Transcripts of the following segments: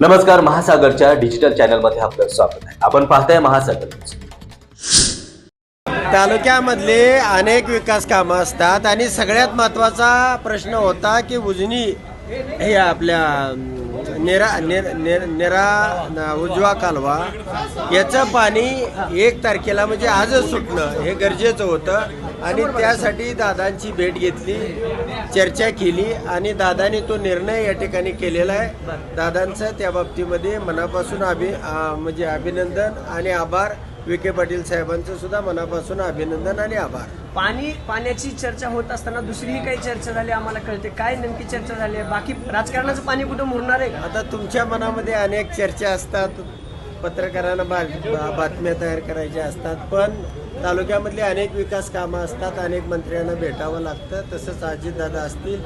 नमस्कार महासागरच्या डिजिटल चॅनलमध्ये आपलं स्वागत आहे. आपण पाहताय महासागर तालुक्यामधले अनेक विकास कामं असतात आणि सगळ्यात महत्त्वाचा प्रश्न होता की उजनी हे आपल्या नेरा नेर नेर- नेरा उजवा कालवा. याचं पाणी एक तारखेला म्हणजे आजच सुटणं हे गरजेचं होतं. आणि त्यासाठी दादांची भेट घेतली चर्चा केली आणि दादाने तो निर्णय या ठिकाणी केलेला आहे. दादांचं त्या बाबतीमध्ये मनापासून अभि म्हणजे अभिनंदन आणि आभार. विखे पाटील साहेबांचं सुद्धा मनापासून अभिनंदन आणि आभार. पाणी पाण्याची चर्चा होत असताना दुसरीही काही चर्चा झाली आम्हाला कळते. काय नेमकी चर्चा झाली आहे? बाकी राजकारणाचं पाणी कुठं मुरणार आहे? आता तुमच्या मनामध्ये अनेक चर्चा असतात. पत्रकारांना बा बातम्या तयार करायच्या असतात. पण तालुक्यामधले अनेक विकास कामं असतात. अनेक मंत्र्यांना भेटावं लागतं. तसंच अजितदादा असतील.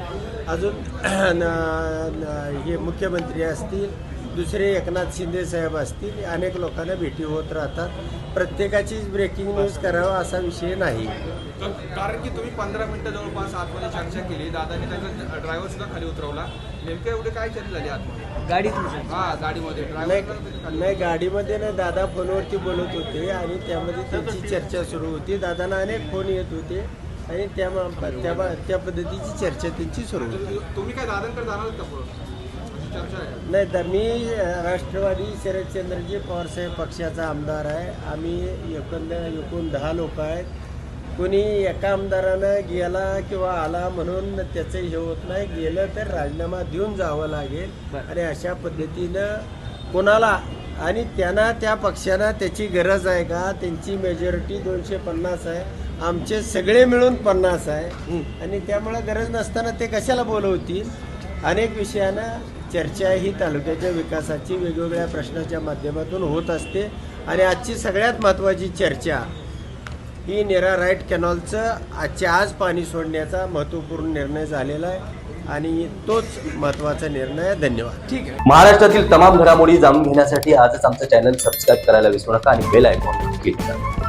अजून हे मुख्यमंत्री असतील. दुसरे एकनाथ शिंदे साहेब असतील अनेक लोकांना भेटी होत राहतात. प्रत्येकाचीच ब्रेकिंग न्यूज करावा असा विषय नाही. कारण की तुम्ही पंधरा मिनिटं जवळपास आतमध्ये चर्चा केली दादाने त्याचा ड्रायव्हर सुद्धा खाली उतरवला. नेमकं एवढे काय चर्चा झाली आतमध्ये? गाडीत हा गाडीमध्ये. नाही ड्रायव्हर नाही गाडीमध्ये ना दादा फोनवरती बोलत होते आणि त्यामध्ये त्यांची चर्चा सुरू होती. दादांना अनेक फोन येत होते आणि त्या त्या त्या पद्धतीची चर्चा त्यांची सुरू होती. तुम्ही काय दादांकडे जाणार का पुढं अशी चर्चा आहे नाही तर मी राष्ट्रवादी शरदचंद्रजी पवारसाहेब पक्षाचा आमदार आहे. आम्ही एकंद एकूण दहा लोक आहेत. कोणी एका आमदारानं गेला किंवा आला म्हणून त्याचं हे होत नाही. गेलं तर राजीनामा देऊन जावं लागेल. आणि अशा पद्धतीनं कोणाला आणि त्यांना त्या पक्षाला त्याची गरज आहे का? त्यांची मेजॉरिटी दोनशे पन्नास आहे. आमचे सगळे मिळून पन्नास आहे. आणि त्यामुळे गरज नसताना ते कशाला बोलवतील? अनेक विषयानं चर्चा ही तालुक्याच्या विकासाची वेगवेगळ्या प्रश्नाच्या माध्यमातून होत असते. आणि आजची सगळ्यात महत्त्वाची चर्चा ही नेरा राईट कॅनॉलचं आजच्या आज पाणी सोडण्याचा महत्त्वपूर्ण निर्णय झालेला आहे. आणि तोच महत्त्वाचा निर्णय आहे. धन्यवाद. ठीक आहे. महाराष्ट्रातील तमाम घडामोडी जाणून घेण्यासाठी आजच आमचं चॅनल सबस्क्राईब करायला विसरू नका आणि बेल आयकॉन क्लिक करा.